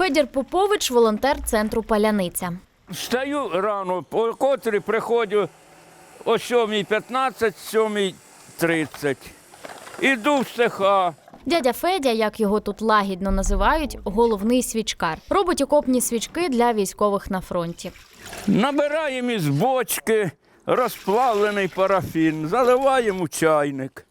Федір Попович волонтер центру Паляниця. Встаю рано, по котрі приходжу о 7.15, 7.30. Іду в цеха. Дядя Федя, як його тут лагідно називають, головний свічкар. Робить окопні свічки для військових на фронті. Набираємо із бочки розплавлений парафін, заливаємо у чайник.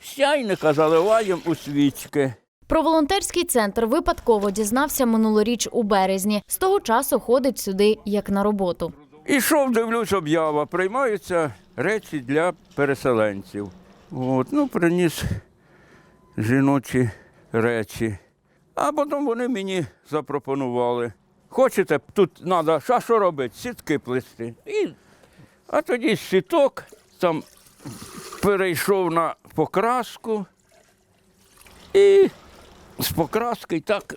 З чайника заливаємо у свічки. Про волонтерський центр випадково дізнався минулоріч у березні. З того часу ходить сюди як на роботу. Ішов, дивлюсь, об'ява. Приймаються речі для переселенців. От, ну, приніс жіночі речі. А потім вони мені запропонували. Хочете, тут треба, що, що робити? Сітки плести. І, а тоді сіток там перейшов на покраску. І з покраски так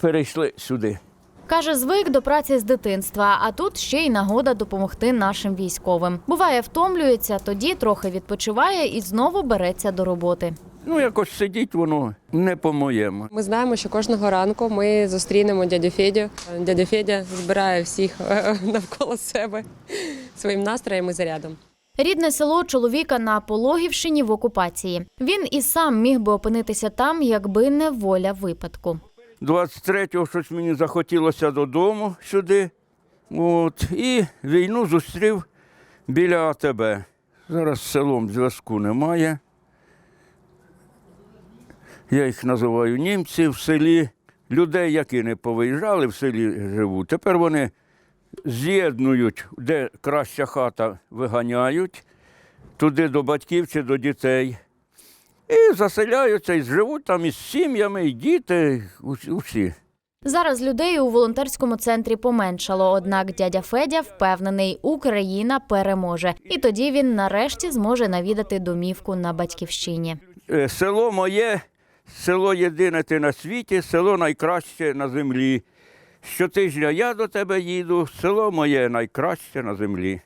перейшли сюди. Каже, звик до праці з дитинства, а тут ще й нагода допомогти нашим військовим. Буває, втомлюється, тоді трохи відпочиває і знову береться до роботи. Ну, якось сидіть воно не по-моєму. Ми знаємо, що кожного ранку ми зустрінемо дядю Федю. Дядя Федя збирає всіх е, навколо себе своїм настроєм і зарядом. Рідне село чоловіка на Пологівщині в окупації. Він і сам міг би опинитися там, якби не воля випадку. 23-го щось мені захотілося додому сюди. От, і війну зустрів біля АТБ. Зараз селом зв'язку немає. Я їх називаю німці в селі. Людей, які не повиїжджали, в селі живуть. Тепер вони з'єднують, де краща хата виганяють, туди до батьків чи до дітей. І заселяються, і живуть там із сім'ями, і діти, усі-. Зараз людей у волонтерському центрі поменшало, однак дядя Федя впевнений, Україна переможе. І тоді він нарешті зможе навідати домівку на батьківщині. Е, Село моє, село єдине ти на світі, село найкраще на землі. Щотижня я до тебе їду, село моє найкраще на землі.